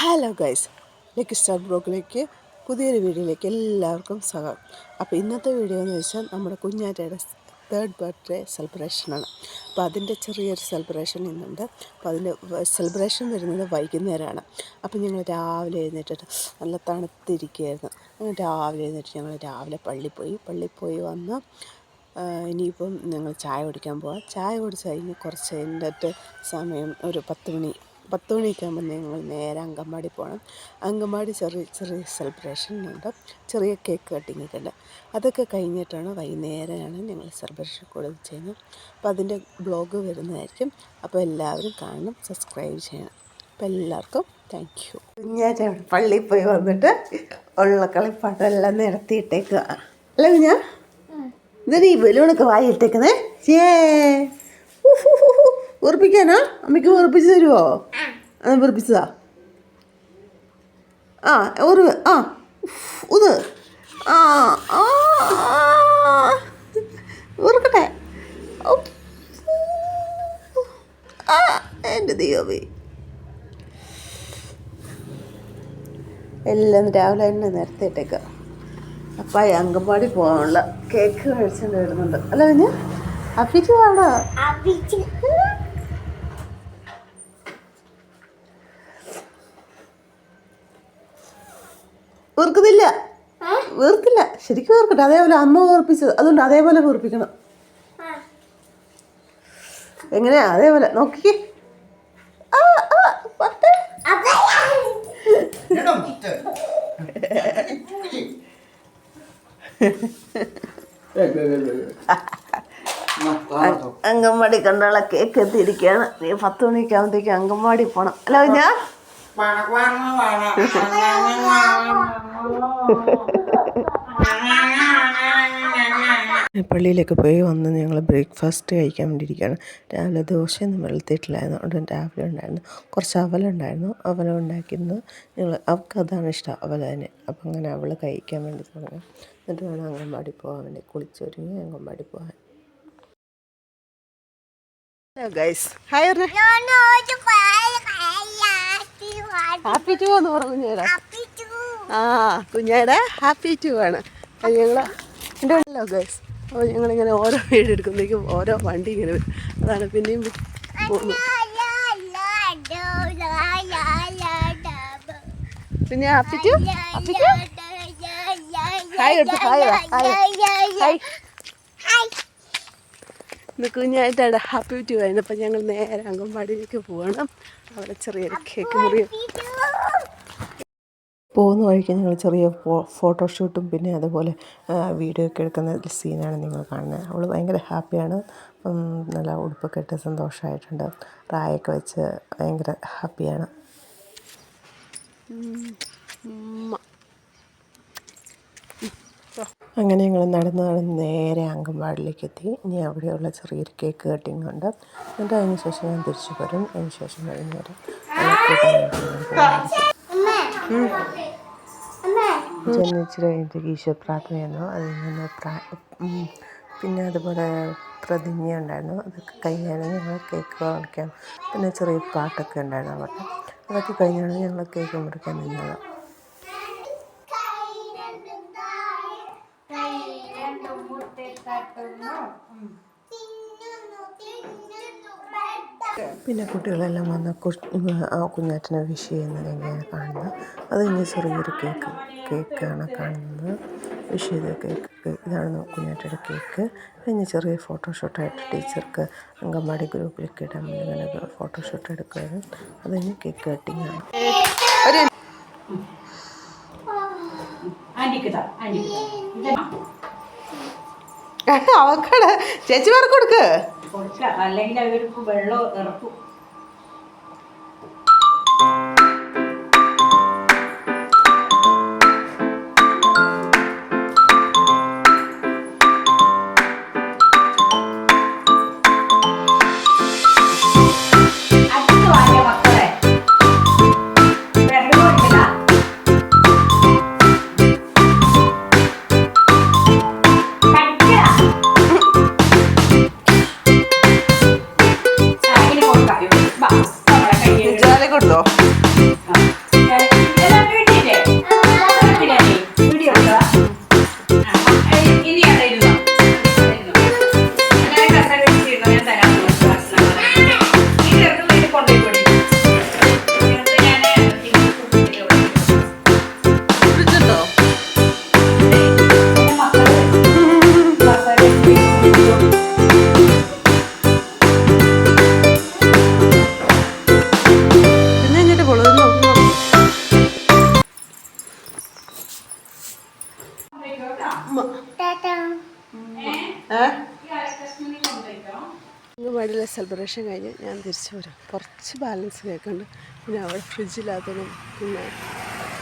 Hello guys lucky star ബ്ലോഗിലേക്ക് പുതിയൊരു വീഡിയോയിലേക്ക് എല്ലാവർക്കും സ്വാഗതം. അപ്പോൾ ഇന്നത്തെ വീഡിയോ എന്ന് വെച്ചാൽ നമ്മുടെ കുഞ്ഞാറ്റയുടെ തേർഡ് ബർത്ത്ഡേ സെലിബ്രേഷനാണ് അപ്പോൾ അതിന്റെ ചെറിയൊരു സെലിബ്രേഷൻ ഇന്നുണ്ട്. അപ്പോൾ അതിന്റെ സെലിബ്രേഷൻ വരുന്നത് വൈകുന്നേരമാണ്. അപ്പോൾ ഞങ്ങൾ രാവിലെ എഴുന്നേറ്റിട്ട് നല്ല തണുത്തിരിക്കുകയായിരുന്നു. ഞങ്ങൾ രാവിലെ എഴുന്നേറ്റ് ഞങ്ങൾ രാവിലെ പള്ളി പോയി. പള്ളിയിൽ പോയി വന്ന് ഇനിയിപ്പം ഞങ്ങൾ ചായ കുടിക്കാൻ പോവാം. ചായ കുടിച്ച് കഴിഞ്ഞ് കുറച്ച് കഴിഞ്ഞിട്ട് സമയം ഒരു പത്ത് മണി പത്ത് മണിയൊക്കെ ഞങ്ങൾ നേരെ അങ്കമാടി പോകണം. അങ്കമാടി ചെറിയ ചെറിയ സെലിബ്രേഷൻ ഉണ്ട് ചെറിയ കേക്ക് കട്ടിങ് ഒക്കെ ഉണ്ട്. അതൊക്കെ കഴിഞ്ഞിട്ടാണ് വൈകുന്നേരമാണ് ഞങ്ങൾ സെലിബ്രേഷൻ കൂടുതൽ ചെയ്യുന്നത്. അപ്പോൾ അതിന്റെ ബ്ലോഗ് വരുന്നതായിരിക്കും. അപ്പോൾ എല്ലാവരും കാണണം സബ്സ്ക്രൈബ് ചെയ്യണം. അപ്പോൾ എല്ലാവർക്കും താങ്ക് യു ഞാൻ പള്ളിയിൽ പോയി വന്നിട്ട് ഉള്ള കളിപ്പാട്ടെല്ലാം നിരത്തിയിട്ടേക്കുക അല്ല കുഞ്ഞാ? ഈ ബലൂണൊക്കെ വായിട്ടേക്കുന്നേ ചേ ഉറപ്പിക്കാനാ? അമ്മയ്ക്ക് ഉറപ്പിച്ച് തരുമോ അത് ഉറപ്പിച്ചതാ ആ ഒരു ആ ഒന്ന് ആ ഉഫ്. ആ എന്റെ ദൈവമേ. എല്ലാം രാവിലെ തന്നെ നേരത്തെ നിരത്തിയിട്ടേക്കാം അപ്പം ഈ അങ്കൻവാടി പോകാനുള്ള കേക്ക് കഴിച്ചുകൊണ്ട് വരുന്നുണ്ട്. അല്ല പിന്നെ? അപ്പിച്ചു വേണോ? വീർക്കില്ല ശരിക്കും വീർക്കട്ടെ. അതേപോലെ അമ്മ വീർപ്പിച്ചത്. അതുകൊണ്ട് അതേപോലെ വീർപ്പിക്കണം. എങ്ങനെയാ? അതേപോലെ. നോക്കിക്കേ. ആ, ആ, പത്ത്. അ- അങ്കൻവാടി കണ്ടുള്ള കേക്ക് എത്തിയിരിക്കുകയാണ്. നീ പത്ത് മണിയൊക്കെ ആകുമ്പോഴത്തേക്ക് അങ്കൻവാടി പോണം. അല്ല ഞാൻ പള്ളിയിലൊക്കെ പോയി വന്ന് ഞങ്ങൾ ബ്രേക്ക്ഫാസ്റ്റ് കഴിക്കാൻ വേണ്ടിയിരിക്കുകയാണ്. രാവിലെ ദോശയൊന്നും വെളുത്തിട്ടില്ലായിരുന്നു ഉടൻ രാവിലെ ഉണ്ടായിരുന്നു. കുറച്ച് അവലുണ്ടായിരുന്നു അവല ഉണ്ടാക്കിയിരുന്നു. ഞങ്ങൾ അവൾക്ക് അതാണ് ഇഷ്ടം അവല തന്നെ. അപ്പം അങ്ങനെ അവൾ കഴിക്കാൻ വേണ്ടി തുടങ്ങി. എന്നിട്ട് വേണം അംഗൻവാടി പോകാൻ വേണ്ടി. കുളിച്ചൊരുങ്ങി അംഗൻവാടി പോകാൻ. ഗൈസ് ഹായ് ഹാപ്പി ടു എന്ന് പറഞ്ഞു കുഞ്ഞേടാ ആ കുഞ്ഞേടെ ഹാപ്പി ടു ആണ് അത് ഞങ്ങൾ എന്റെ ഉണ്ടല്ലോ ഗേൾസ് അപ്പോൾ ഞങ്ങളിങ്ങനെ ഓരോ വീട് എടുക്കുമ്പോഴേക്കും ഓരോ വണ്ടി ഇങ്ങനെ വരും അതാണ് പിന്നെയും പോകുന്നു പിന്നെ happy to happy to hi എടുത്ത് ഹായ് ഹായ് ഹായ് ഇന്ന് കുഞ്ഞായിട്ടാണ് ഹാപ്പി ടു ആയിരുന്നു അപ്പം ഞങ്ങൾ നേരെ അംഗൻവാടിയിലേക്ക് പോകണം അവിടെ ചെറിയൊരു കേക്ക് മുറി പോകുന്ന വഴിക്ക് ഞങ്ങൾ ചെറിയ ഫോട്ടോഷൂട്ടും പിന്നെ അതുപോലെ വീഡിയോ ഒക്കെ എടുക്കുന്ന സീനാണ് നിങ്ങൾ കാണുന്നത്. അവൾ ഭയങ്കര ഹാപ്പിയാണ് നല്ല ഉടുപ്പൊക്കെ ഇട്ട് സന്തോഷമായിട്ടുണ്ട് റായൊക്കെ വെച്ച് ഭയങ്കര ഹാപ്പിയാണ് അങ്ങനെ ഞങ്ങൾ നടന്ന് നടന്ന് നേരെ അങ്കൻവാടിയിലേക്ക് എത്തി ഇനി അവിടെയുള്ള ചെറിയൊരു കേക്ക് കട്ടിങ് ഉണ്ട്. എന്നിട്ട് അതിന് ശേഷം ഞാൻ തിരിച്ചു വരും. അതിന് ശേഷം വൈകുന്നേരം ജനിച്ചിട്ട് കഴിഞ്ഞിട്ട് ഈശോ പ്രാർത്ഥനയായിരുന്നു. അതിൽ നിന്ന് പ്രാ പിന്നെ അതുപോലെ പ്രതിജ്ഞ ഉണ്ടായിരുന്നു. അതൊക്കെ കഴിഞ്ഞാണ് ഞങ്ങൾ കേക്ക് മുറിക്കാൻ പിന്നെ ചെറിയ പാട്ടൊക്കെ ഉണ്ടായിരുന്നു അവിടെ. അതൊക്കെ കഴിഞ്ഞാണ് ഞങ്ങൾ കേക്ക് മുറിക്കാൻ നിന്നത്. പിന്നെ കുട്ടികളെല്ലാം വന്ന് ആ കുഞ്ഞാറ്റിനെ വിഷ് ചെയ്യുന്നത് എങ്ങനെയാണ് കാണുന്നത്? അത് കഴിഞ്ഞ് ചെറിയൊരു കേക്ക് കേക്കാണ് കാണുന്നത്. വിഷ് ചെയ്ത കേക്ക് ഇതാണ് കുഞ്ഞാറ്റയുടെ കേക്ക്. കഴിഞ്ഞ് ചെറിയ ഫോട്ടോഷൂട്ടായിട്ട് ടീച്ചർക്ക് അംഗൻവാടി ഗ്രൂപ്പിലൊക്കെ ഇടാൻ വേണ്ടി ഇങ്ങനെ ഫോട്ടോഷൂട്ട് എടുക്കുകയാണ് അത് കഴിഞ്ഞ് കേക്ക് കട്ടിങ് ആണ് അവക്കടെ ചേച്ചി പേർക്ക് കൊടുക്ക്. അല്ലെങ്കിൽ അവർക്ക് വെള്ളം ഇറക്കും സെലിബ്രേഷൻ കഴിഞ്ഞ് ഞാൻ തിരിച്ചു വരാം. കുറച്ച് ബാലൻസ് കേൾക്കുന്നുണ്ട് പിന്നെ അവിടെ ഫ്രിഡ്ജില്ലാത്തതും പിന്നെ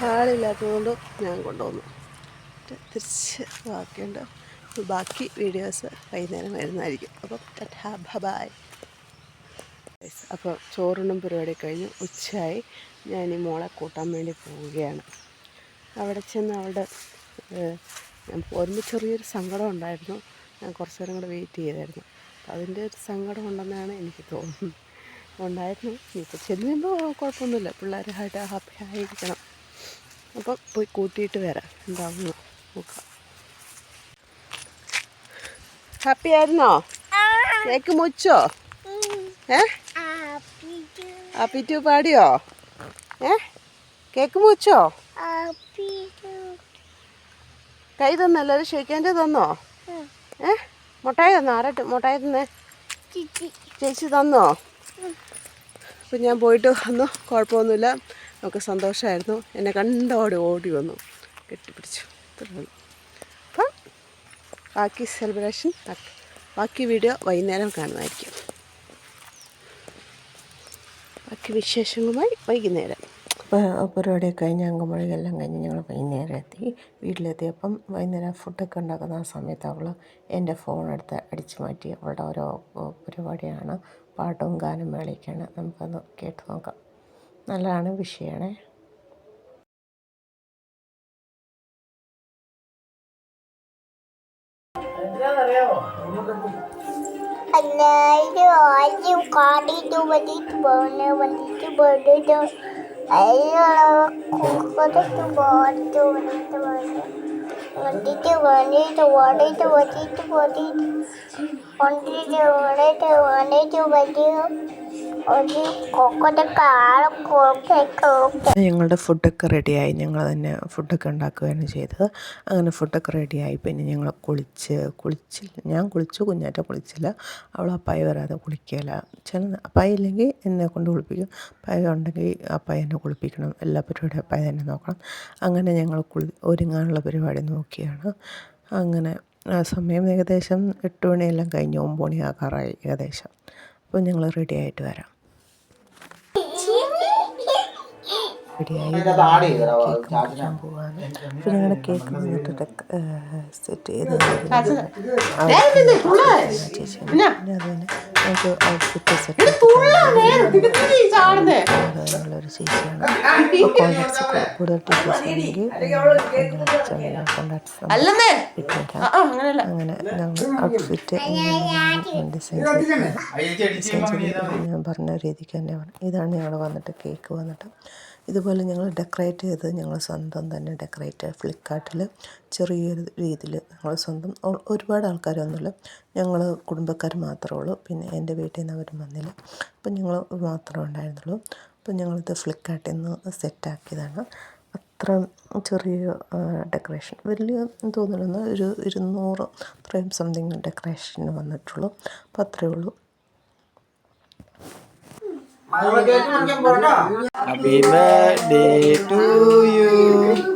ഹാളില്ലാത്തതുകൊണ്ട് ഞാൻ കൊണ്ടുവന്നു. തിരിച്ച് ബാക്കിയുണ്ട്. ബാക്കി വീഡിയോസ് വൈകുന്നേരം വരുന്നതായിരിക്കും. അപ്പം ടാ ബൈ അപ്പോൾ ചോറിനും പരിപാടി കഴിഞ്ഞ് ഉച്ചയായി. ഞാൻ ഈ മോളെ കൂട്ടാൻ വേണ്ടി പോവുകയാണ്. അവിടെ ചെന്ന് അവിടെ ഒരുമിച്ച് ചെറിയൊരു സങ്കടം ഉണ്ടായിരുന്നു. ഞാൻ കുറച്ച് നേരം കൂടെ വെയിറ്റ് ചെയ്തായിരുന്നു. അതിന്റെ ഒരു സങ്കടം ഉണ്ടെന്നാണ് എനിക്ക് തോന്നുന്നത്. ഉണ്ടായിരുന്നു. ഇപ്പോൾ ചെല്ലുമ്പോൾ കുഴപ്പമൊന്നുമില്ല. പിള്ളേരുമായിട്ട് ഹാപ്പി ആയിരിക്കണം. അപ്പം പോയി കൂട്ടിയിട്ട് വരാം. എന്താവുന്നു നോക്കാം. ഹാപ്പി ആയിരുന്നോ? കേക്ക് മുച്ചോ ഏ? ടു പാടിയോ? ഏ? കേക്ക് മുച്ചോ കൈ തന്നോ? എല്ലാവരും ഷെയ്ക്കാന്റെ തന്നോ? ഏ? മുട്ടായി തന്നോ? ആരട്ട് മുട്ടായി തന്നേ? ചേച്ചി. തന്നോ? അപ്പം ഞാൻ പോയിട്ട് വന്നു. കുഴപ്പമൊന്നുമില്ല. നമുക്ക് സന്തോഷമായിരുന്നു. എന്നെ കണ്ടോടി ഓടി വന്നു. കെട്ടിപ്പിടിച്ചു. തുടങ്ങി അപ്പം ബാക്കി സെലിബ്രേഷൻ ബാക്കി വീഡിയോ വൈകുന്നേരം കാണുമായിരിക്കും ബാക്കി വിശേഷങ്ങളുമായി വൈകുന്നേരം. അപ്പോൾ പരിപാടിയൊക്കെ കഴിഞ്ഞ് അങ്കമഴിയെല്ലാം കഴിഞ്ഞ് ഞങ്ങൾ വൈകുന്നേരം എത്തി വീട്ടിലെത്തിയപ്പം വൈകുന്നേരം ഫുഡൊക്കെ ഉണ്ടാക്കുന്ന ആ സമയത്ത് അവൾ എന്റെ ഫോണെടുത്ത് അടിച്ചു മാറ്റി. അവളുടെ ഓരോ പരിപാടിയാണ്. പാട്ടും ഗാനം മേളയ്ക്കാണ് നമുക്കൊന്ന് കേട്ട് നോക്കാം. നല്ലതാണ് വിഷയമാണേ. എല്ലാവരും ആദ്യം കാടിയിട്ട് വന്നിട്ട് പോകുന്നു വന്നിട്ട് പോയിട്ട് അതിനുള്ളതൊക്കെ പോയിട്ട് വന്നിട്ട് വന്നിട്ട് വന്നിട്ട് വന്നിട്ട് വന്നിട്ട് പോയിട്ട് വന്നിട്ട് വന്നിട്ട് വന്നിട്ട് വന്നിട്ട് ഞങ്ങളുടെ ഫുഡൊക്കെ റെഡിയായി. ഞങ്ങൾ തന്നെ ഫുഡൊക്കെ ഉണ്ടാക്കുകയാണ് ചെയ്തത്. അങ്ങനെ ഫുഡൊക്കെ റെഡിയായി. പിന്നെ ഞങ്ങൾ കുളിച്ച് കുളിച്ചില്ല ഞാൻ കുളിച്ചു കുഞ്ഞാറ്റ കുളിച്ചില്ല. അവൾ അപ്പായി വരാതെ കുളിക്കില്ല ചില അപ്പായി ഇല്ലെങ്കിൽ എന്നെ കൊണ്ട് കുളിപ്പിക്കും. അപ്പായ ഉണ്ടെങ്കിൽ അപ്പായി എന്നെ കുളിപ്പിക്കണം. എല്ലാ പരിപാടിയും അപ്പായി തന്നെ നോക്കണം. അങ്ങനെ ഞങ്ങൾ കുളി ഒരുങ്ങാനുള്ള പരിപാടി നോക്കിയാണ്. അങ്ങനെ ആ സമയം ഏകദേശം എട്ട് മണിയെല്ലാം കഴിഞ്ഞ് ഒമ്പത് മണി ആകാറായി ഏകദേശം. അപ്പോൾ ഞങ്ങൾ റെഡി ആയിട്ട് വരാം. റെഡിയായി. കഴിക്കാൻ പോവാണ്. പിന്നെ ഞങ്ങളുടെ കേക്ക് വന്നിട്ട് സെറ്റ് ചെയ്ത് ചേച്ചി പിന്നെ ഔട്ട്ഫിറ്റ് സെറ്റ് ചേച്ചിയാണ്. കൂടുതൽ ടീച്ചേഴ്സ് അങ്ങനെ ഞങ്ങൾ ഔട്ട്ഫിറ്റ് ഡിസൈൻ ചെയ്ത് ഞാൻ പറഞ്ഞ രീതിക്ക് തന്നെയാണ്. ഇതാണ് ഞങ്ങൾ വന്നിട്ട് കേക്ക് വന്നിട്ട്. ഇതുപോലെ ഞങ്ങൾ ഡെക്കറേറ്റ് ചെയ്ത് ഞങ്ങൾ സ്വന്തം തന്നെ ഡെക്കറേറ്റ് ഫ്ലിപ്കാർട്ടിൽ ചെറിയൊരു രീതിയിൽ ഞങ്ങൾ സ്വന്തം ഒരുപാട് ആൾക്കാരൊന്നുമില്ല. ഞങ്ങൾ കുടുംബക്കാർ മാത്രമേ ഉള്ളൂ. പിന്നെ എന്റെ വീട്ടിൽ നിന്ന് അവരും വന്നില്ല. അപ്പം ഞങ്ങൾ മാത്രമേ ഉണ്ടായിരുന്നുള്ളൂ. അപ്പം ഞങ്ങളിത് ഫ്ലിപ്കാർട്ടിൽ നിന്ന് സെറ്റാക്കിയതാണ്. അത്ര ചെറിയ ഡെക്കറേഷൻ. വലിയ തോന്നുന്നു ഒരു ഇരുന്നൂറ് അത്രയും സംതിങ് ഡെക്കറേഷന് വന്നിട്ടുള്ളൂ. അപ്പം അത്രയേ ഉള്ളൂ. Happy birthday to you.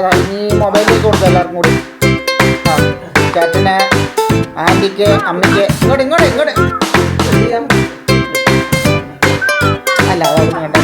ഇതാ ഇനി മൊബൈലിലേക്ക് കൊടുക്കാം എല്ലാവർക്കും കൂടി. ആ ചേട്ടന് ആന്റിക്ക് അമ്മയ്ക്ക്. ഇങ്ങോട്ട് ഇങ്ങോട്ട് ഇങ്ങോട്ട്. അല്ല അതൊന്നും വേണ്ട?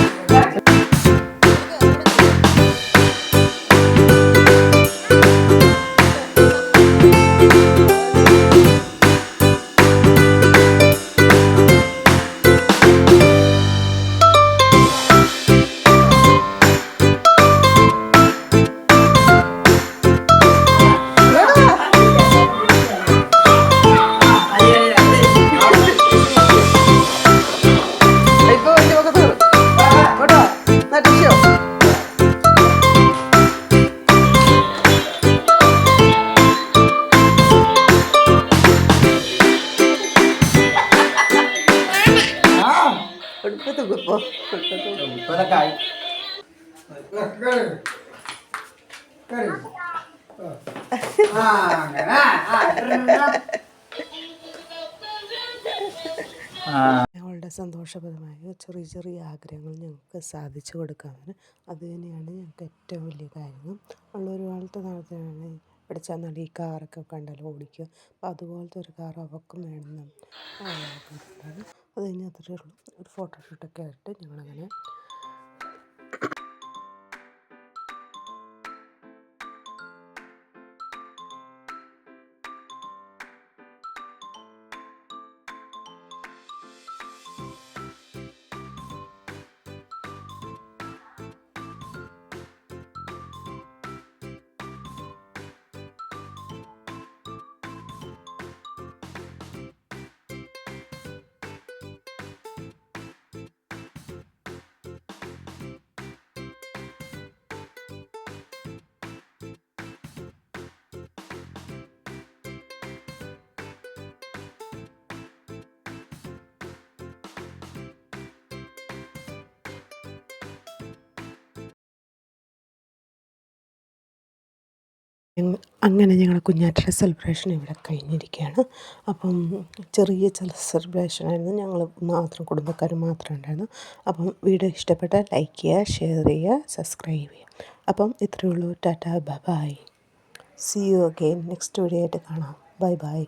ഞങ്ങളുടെ സന്തോഷപരമായ ചെറിയ ചെറിയ ആഗ്രഹങ്ങൾ ഞങ്ങൾക്ക് സാധിച്ചു കൊടുക്കാമെന്ന് അത് തന്നെയാണ് ഞങ്ങൾക്ക് ഏറ്റവും വലിയ കാര്യം ഉള്ള ഒരു കാലത്ത് നടത്തുകയാണ് ഇവിടെ ചെന്നാൽ ഈ കാറൊക്കെ കണ്ടാൽ ഓടിക്കുക. അപ്പം അതുപോലത്തെ ഒരു കാർ അവർക്കും ആഗ്രഹിക്കുന്നത് അത് കഴിഞ്ഞ് അത്രയേ ഉള്ളൂ. ഒരു ഫോട്ടോഷൂട്ടൊക്കെ ആയിട്ട് ഞങ്ങളങ്ങനെ അങ്ങനെ ഞങ്ങളുടെ കുഞ്ഞാറ്റയുടെ സെലിബ്രേഷൻ ഇവിടെ കഴിഞ്ഞിരിക്കുകയാണ്. അപ്പം ചെറിയ ചില സെലിബ്രേഷൻ ആയിരുന്നു. ഞങ്ങൾ മാത്രം കുടുംബക്കാർ മാത്രം ഉണ്ടായിരുന്നു. അപ്പം വീഡിയോ ഇഷ്ടപ്പെട്ടാൽ ലൈക്ക് ചെയ്യുക ഷെയർ ചെയ്യുക സബ്സ്ക്രൈബ് ചെയ്യുക. അപ്പം ഇത്രയേ ഉള്ളൂ. Tata bye see you again next video ആയിട്ട് കാണാം. Bye bye